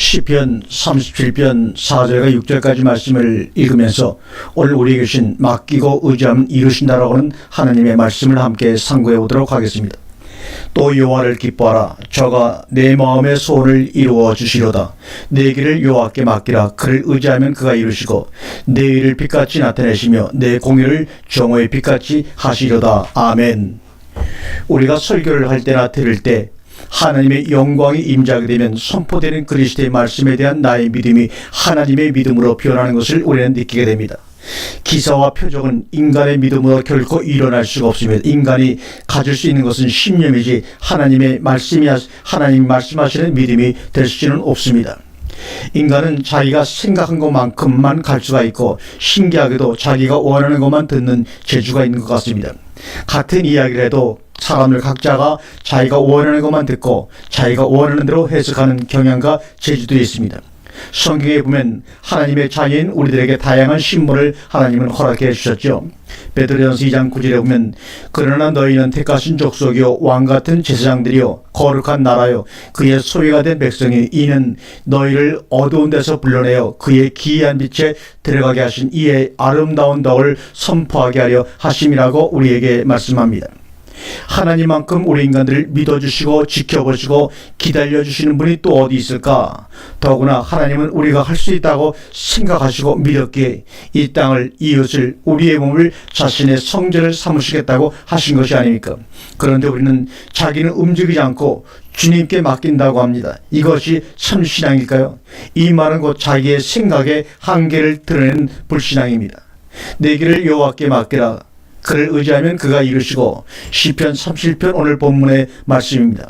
시편 37편 4절과 6절까지 말씀을 읽으면서 오늘 우리에게 주신 맡기고 의지하면 이루신다라고 하는 하나님의 말씀을 함께 상고해 보도록 하겠습니다. 또 여호와를 기뻐하라. 저가 내 마음의 소원을 이루어 주시로다. 내 길을 여호와께 맡기라. 그를 의지하면 그가 이루시고 내 일을 빛같이 나타내시며 내 공의를 정오의 빛같이 하시로다. 아멘. 우리가 설교를 할 때나 들을 때 하나님의 영광이 임자하게 되면 선포되는 그리스도의 말씀에 대한 나의 믿음이 하나님의 믿음으로 변하는 것을 우리는 느끼게 됩니다. 기사와 표적은 인간의 믿음으로 결코 일어날 수가 없습니다. 인간이 가질 수 있는 것은 신념이지 하나님의 말씀이 하나님 말씀하시는 믿음이 될 수는 없습니다. 인간은 자기가 생각한 것만큼만 갈 수가 있고 신기하게도 자기가 원하는 것만 듣는 재주가 있는 것 같습니다. 같은 이야기를 해도 사람들 각자가 자기가 원하는 것만 듣고 자기가 원하는 대로 해석하는 경향과 재주도 있습니다. 성경에 보면 하나님의 자녀인 우리들에게 다양한 신분을 하나님은 허락해 주셨죠. 베드로전서 2장 9절에 보면 그러나 너희는 택하신 족속이요 왕 같은 제사장들이요 거룩한 나라요 그의 소유가 된 백성이 이는 너희를 어두운 데서 불러내어 그의 기이한 빛에 들어가게 하신 이의 아름다운 덕을 선포하게 하려 하심이라고 우리에게 말씀합니다. 하나님만큼 우리 인간들을 믿어주시고 지켜보시고 기다려주시는 분이 또 어디 있을까? 더구나 하나님은 우리가 할 수 있다고 생각하시고 믿었기에 이 땅을 이웃을 우리의 몸을 자신의 성전을 삼으시겠다고 하신 것이 아닙니까? 그런데 우리는 자기는 움직이지 않고 주님께 맡긴다고 합니다. 이것이 참 신앙일까요? 이 말은 곧 자기의 생각의 한계를 드러내는 불신앙입니다. 내 길을 여호와께 맡기라. 그를 의지하면 그가 이루시고 시편 37편 오늘 본문의 말씀입니다.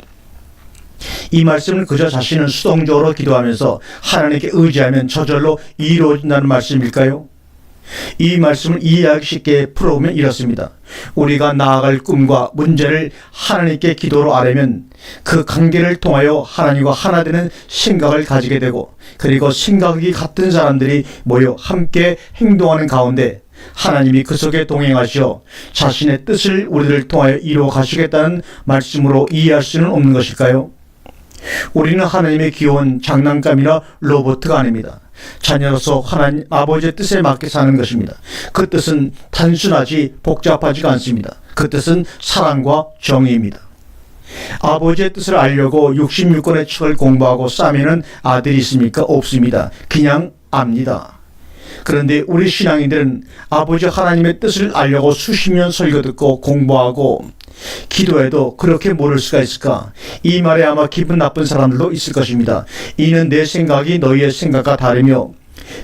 이 말씀을 그저 자신은 수동적으로 기도하면서 하나님께 의지하면 저절로 이루어진다는 말씀일까요? 이 말씀을 이해하기 쉽게 풀어보면 이렇습니다. 우리가 나아갈 꿈과 문제를 하나님께 기도로 아뢰면 그 관계를 통하여 하나님과 하나 되는 생각을 가지게 되고 그리고 생각이 같은 사람들이 모여 함께 행동하는 가운데 하나님이 그 속에 동행하시어 자신의 뜻을 우리를 통하여 이루어 가시겠다는 말씀으로 이해할 수는 없는 것일까요? 우리는 하나님의 귀여운 장난감이나 로봇가 아닙니다. 자녀로서 하나님 아버지의 뜻에 맞게 사는 것입니다. 그 뜻은 단순하지 복잡하지가 않습니다. 그 뜻은 사랑과 정의입니다. 아버지의 뜻을 알려고 66권의 책을 공부하고 싸매는 아들이 있습니까? 없습니다. 그냥 압니다. 그런데 우리 신앙인들은 아버지 하나님의 뜻을 알려고 수십 년 설교 듣고 공부하고 기도해도 그렇게 모를 수가 있을까? 이 말에 아마 기분 나쁜 사람들도 있을 것입니다. 이는 내 생각이 너희의 생각과 다르며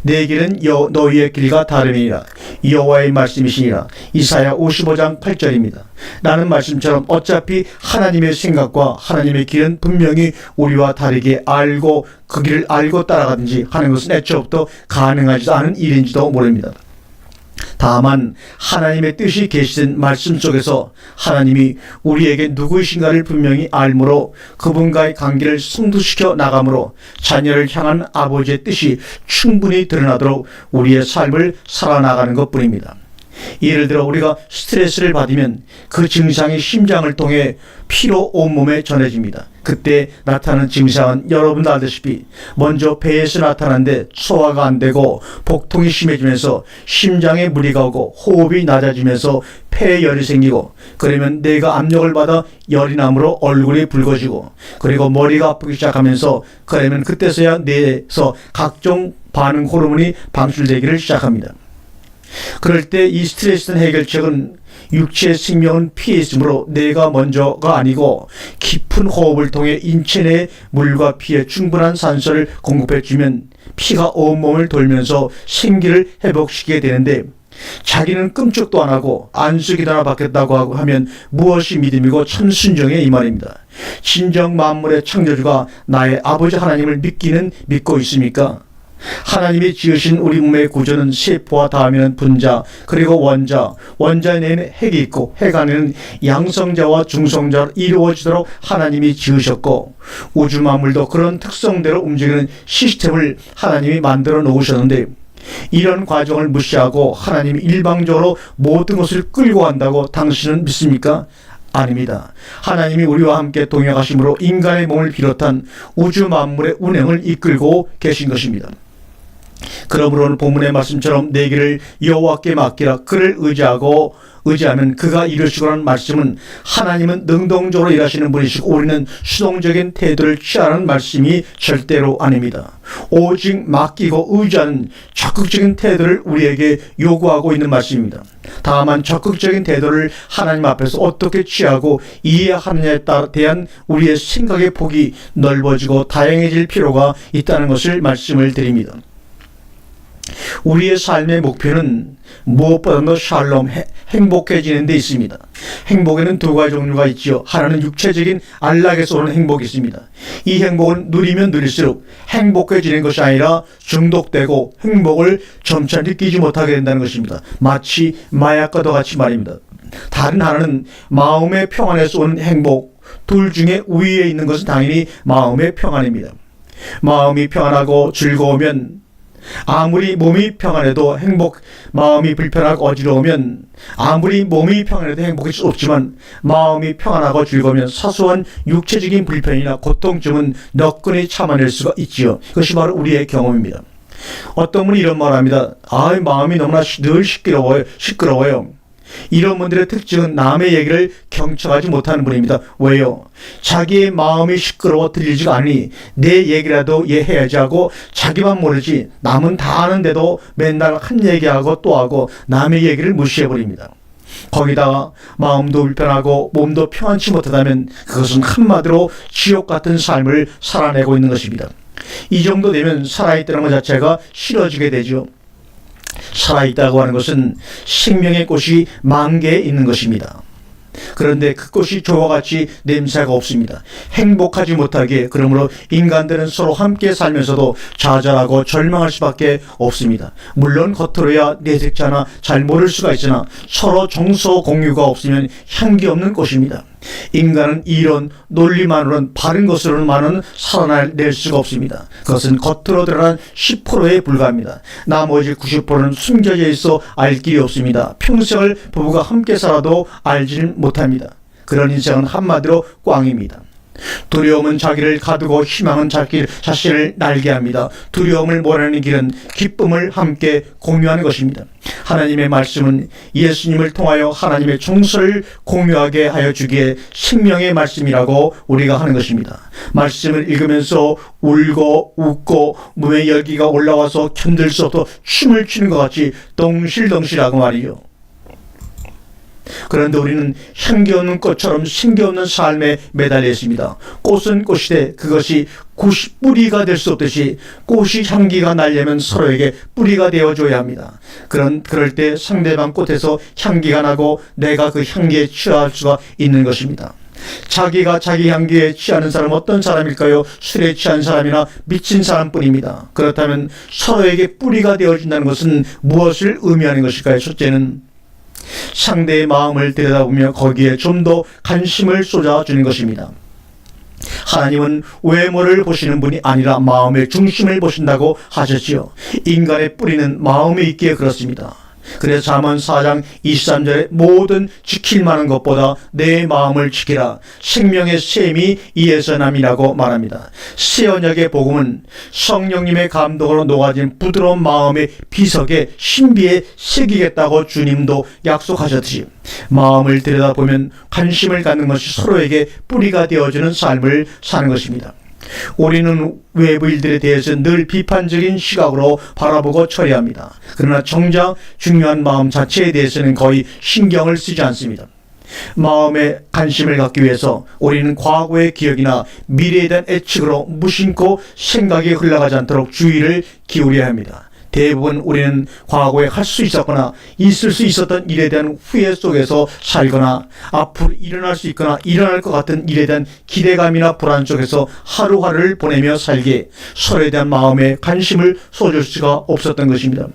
내 길은 여, 너희의 길과 다름이니라. 여호와의 말씀이시니라. 이사야 55장 8절입니다. 라는 말씀처럼 어차피 하나님의 생각과 하나님의 길은 분명히 우리와 다르게 알고 그 길을 알고 따라가든지 하는 것은 애초부터 가능하지도 않은 일인지도 모릅니다. 다만 하나님의 뜻이 계시된 말씀 속에서 하나님이 우리에게 누구이신가를 분명히 알므로 그분과의 관계를 성도시켜 나가므로 자녀를 향한 아버지의 뜻이 충분히 드러나도록 우리의 삶을 살아나가는 것 뿐입니다. 예를 들어 우리가 스트레스를 받으면 그 증상이 심장을 통해 피로 온몸에 전해집니다. 그때 나타나는 증상은 여러분도 알다시피 먼저 배에서 나타나는데 소화가 안 되고 복통이 심해지면서 심장에 무리가 오고 호흡이 낮아지면서 폐에 열이 생기고 그러면 뇌가 압력을 받아 열이 나므로 얼굴이 붉어지고 그리고 머리가 아프기 시작하면서 그러면 그때서야 뇌에서 각종 반응 호르몬이 방출되기를 시작합니다. 그럴 때 이 스트레스 해결책은 육체의 생명은 피해 있으므로 내가 먼저가 아니고 깊은 호흡을 통해 인체 내 물과 피에 충분한 산소를 공급해 주면 피가 온몸을 돌면서 생기를 회복시키게 되는데 자기는 끔찍도 안 하고 안수기도나 받겠다고 하면 무엇이 믿음이고 참 순종의 이 말입니다. 진정 만물의 창조주가 나의 아버지 하나님을 믿기는 믿고 있습니까? 하나님이 지으신 우리 몸의 구조는 세포와 다음에는 분자 그리고 원자 원자 내에는 핵이 있고 핵 안에는 양성자와 중성자로 이루어지도록 하나님이 지으셨고 우주 만물도 그런 특성대로 움직이는 시스템을 하나님이 만들어 놓으셨는데 이런 과정을 무시하고 하나님이 일방적으로 모든 것을 끌고 간다고 당신은 믿습니까? 아닙니다. 하나님이 우리와 함께 동행하심으로 인간의 몸을 비롯한 우주 만물의 운행을 이끌고 계신 것입니다. 그러므로 본문의 말씀처럼 내 길을 여호와께 맡기라 그를 의지하고 의지하면 그가 이루시고라는 말씀은 하나님은 능동적으로 일하시는 분이시고 우리는 수동적인 태도를 취하는 말씀이 절대로 아닙니다. 오직 맡기고 의지하는 적극적인 태도를 우리에게 요구하고 있는 말씀입니다. 다만 적극적인 태도를 하나님 앞에서 어떻게 취하고 이해하느냐에 대한 우리의 생각의 폭이 넓어지고 다양해질 필요가 있다는 것을 말씀을 드립니다. 우리의 삶의 목표는 무엇보다도 샬롬, 행복해지는 데 있습니다. 행복에는 두 가지 종류가 있지요. 하나는 육체적인 안락에서 오는 행복이 있습니다. 이 행복은 누리면 누릴수록 행복해지는 것이 아니라 중독되고 행복을 점차 느끼지 못하게 된다는 것입니다. 마치 마약과도 같이 말입니다. 다른 하나는 마음의 평안에서 오는 행복, 둘 중에 우위에 있는 것은 당연히 마음의 평안입니다. 마음이 평안하고 즐거우면 아무리 몸이 평안해도 행복, 마음이 불편하고 어지러우면 아무리 몸이 평안해도 행복할 수 없지만 마음이 평안하고 즐거우면 사소한 육체적인 불편이나 고통쯤은 너끈히 참아낼 수가 있지요. 그것이 바로 우리의 경험입니다. 어떤 분이 이런 말 합니다. 아, 마음이 너무나 늘 시끄러워요. 시끄러워요. 이런 분들의 특징은 남의 얘기를 경청하지 못하는 분입니다. 왜요? 자기의 마음이 시끄러워 들리지가 않으니 내 얘기라도 이해해야지 하고 자기만 모르지 남은 다 아는데도 맨날 한 얘기하고 또 하고 남의 얘기를 무시해버립니다. 거기다가 마음도 불편하고 몸도 평안치 못하다면 그것은 한마디로 지옥 같은 삶을 살아내고 있는 것입니다. 이 정도 되면 살아있다는 것 자체가 싫어지게 되죠. 살아있다고 하는 것은 생명의 꽃이 만개에 있는 것입니다. 그런데 그 꽃이 저와 같이 냄새가 없습니다. 행복하지 못하게 그러므로 인간들은 서로 함께 살면서도 좌절하고 절망할 수밖에 없습니다. 물론 겉으로야 내색자나 잘 모를 수가 있으나 서로 정서 공유가 없으면 향기 없는 꽃입니다. 인간은 이런 논리만으로는 바른 것으로만은 살아낼 수가 없습니다. 그것은 겉으로 드러난 10%에 불과합니다. 나머지 90%는 숨겨져 있어 알 길이 없습니다. 평생을 부부가 함께 살아도 알지는 못합니다. 그런 인생은 한마디로 꽝입니다. 두려움은 자기를 가두고 희망은 자기 자신을 날게 합니다. 두려움을 몰아내는 길은 기쁨을 함께 공유하는 것입니다. 하나님의 말씀은 예수님을 통하여 하나님의 총서를 공유하게 하여 주기에 생명의 말씀이라고 우리가 하는 것입니다. 말씀을 읽으면서 울고 웃고 몸에 열기가 올라와서 견딜 수 없어 춤을 추는 것 같이 덩실덩실하고 말이요. 그런데 우리는 향기 없는 꽃처럼 신기 없는 삶에 매달려 있습니다. 꽃은 꽃이되 그것이 뿌리가 될 수 없듯이 꽃이 향기가 나려면 서로에게 뿌리가 되어줘야 합니다. 그런 그럴 때 상대방 꽃에서 향기가 나고 내가 그 향기에 취할 수가 있는 것입니다. 자기가 자기 향기에 취하는 사람 어떤 사람일까요? 술에 취한 사람이나 미친 사람뿐입니다. 그렇다면 서로에게 뿌리가 되어준다는 것은 무엇을 의미하는 것일까요? 첫째는 상대의 마음을 들여다보며 거기에 좀 더 관심을 쏟아주는 것입니다. 하나님은 외모를 보시는 분이 아니라 마음의 중심을 보신다고 하셨지요. 인간의 뿌리는 마음에 있기에 그렇습니다. 그래서 잠언 4장 23절에 모든 지킬 만한 것보다 내 마음을 지키라. 생명의 셈이 이에서 남이라고 말합니다. 새 언약의 복음은 성령님의 감독으로 녹아진 부드러운 마음의 비석에 신비에 새기겠다고 주님도 약속하셨듯이 마음을 들여다보면 관심을 갖는 것이 서로에게 뿌리가 되어주는 삶을 사는 것입니다. 우리는 외부 일들에 대해서 늘 비판적인 시각으로 바라보고 처리합니다. 그러나 정작 중요한 마음 자체에 대해서는 거의 신경을 쓰지 않습니다. 마음에 관심을 갖기 위해서 우리는 과거의 기억이나 미래에 대한 애측으로 무심코 생각이 흘러가지 않도록 주의를 기울여야 합니다. 대부분 우리는 과거에 할 수 있었거나 있을 수 있었던 일에 대한 후회 속에서 살거나 앞으로 일어날 수 있거나 일어날 것 같은 일에 대한 기대감이나 불안 속에서 하루하루를 보내며 살기에 서로에 대한 마음에 관심을 쏟을 수가 없었던 것입니다.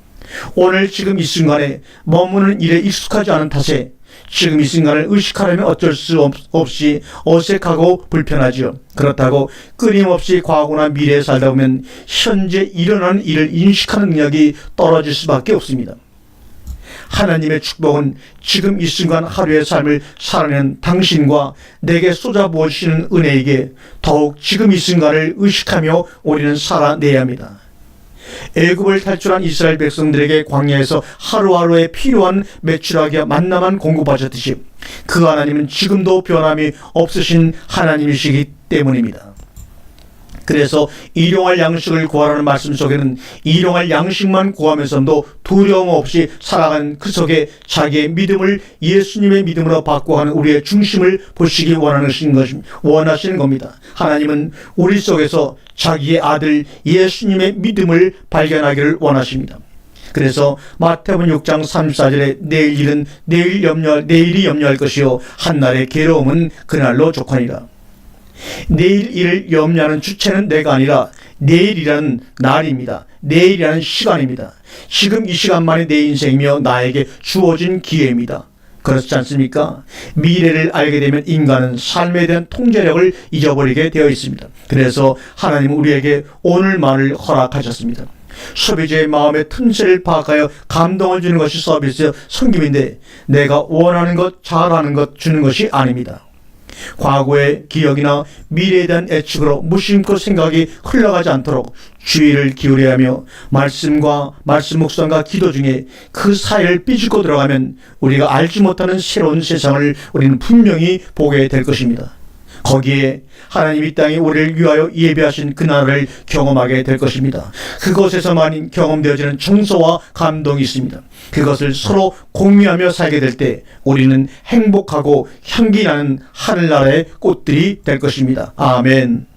오늘 지금 이 순간에 머무는 일에 익숙하지 않은 탓에 지금 이 순간을 의식하려면 어쩔 수 없이 어색하고 불편하지요. 그렇다고 끊임없이 과거나 미래에 살다 보면 현재 일어나는 일을 인식하는 능력이 떨어질 수밖에 없습니다. 하나님의 축복은 지금 이 순간 하루의 삶을 살아내는 당신과 내게 쏟아부어주시는 은혜에게 더욱 지금 이 순간을 의식하며 우리는 살아내야 합니다. 애굽을 탈출한 이스라엘 백성들에게 광야에서 하루하루에 필요한 매출하기와 만나만 공급하셨듯이 그 하나님은 지금도 변함이 없으신 하나님이시기 때문입니다. 그래서 일용할 양식을 구하라는 말씀 속에는 일용할 양식만 구하면서도 두려움 없이 살아가는 그 속에 자기의 믿음을 예수님의 믿음으로 바꿔가는 우리의 중심을 보시기 원하시는 것 원하시는 겁니다. 하나님은 우리 속에서 자기의 아들 예수님의 믿음을 발견하기를 원하십니다. 그래서 마태복음 6장 34절에 내일 일은 내일 염려 내일이 염려할 것이요 한날의 괴로움은 그날로 족하니라. 내일 일을 염려하는 주체는 내가 아니라 내일이라는 날입니다. 내일이라는 시간입니다. 지금 이 시간만이 내 인생이며 나에게 주어진 기회입니다. 그렇지 않습니까? 미래를 알게 되면 인간은 삶에 대한 통제력을 잊어버리게 되어 있습니다. 그래서 하나님은 우리에게 오늘만을 허락하셨습니다. 소비자의 마음의 틈새를 파악하여 감동을 주는 것이 서비스 성김인데 내가 원하는 것, 잘하는 것 주는 것이 아닙니다. 과거의 기억이나 미래에 대한 애측으로 무심코 생각이 흘러가지 않도록 주의를 기울여야 하며 말씀과 말씀 묵상과 기도 중에 그 사이를 삐죽고 들어가면 우리가 알지 못하는 새로운 세상을 우리는 분명히 보게 될 것입니다. 거기에 하나님 이 땅에 우리를 위하여 예배하신 그 나라를 경험하게 될 것입니다. 그곳에서만 경험되어지는 청소와 감동이 있습니다. 그것을 서로 공유하며 살게 될 때 우리는 행복하고 향기 나는 하늘나라의 꽃들이 될 것입니다. 아멘.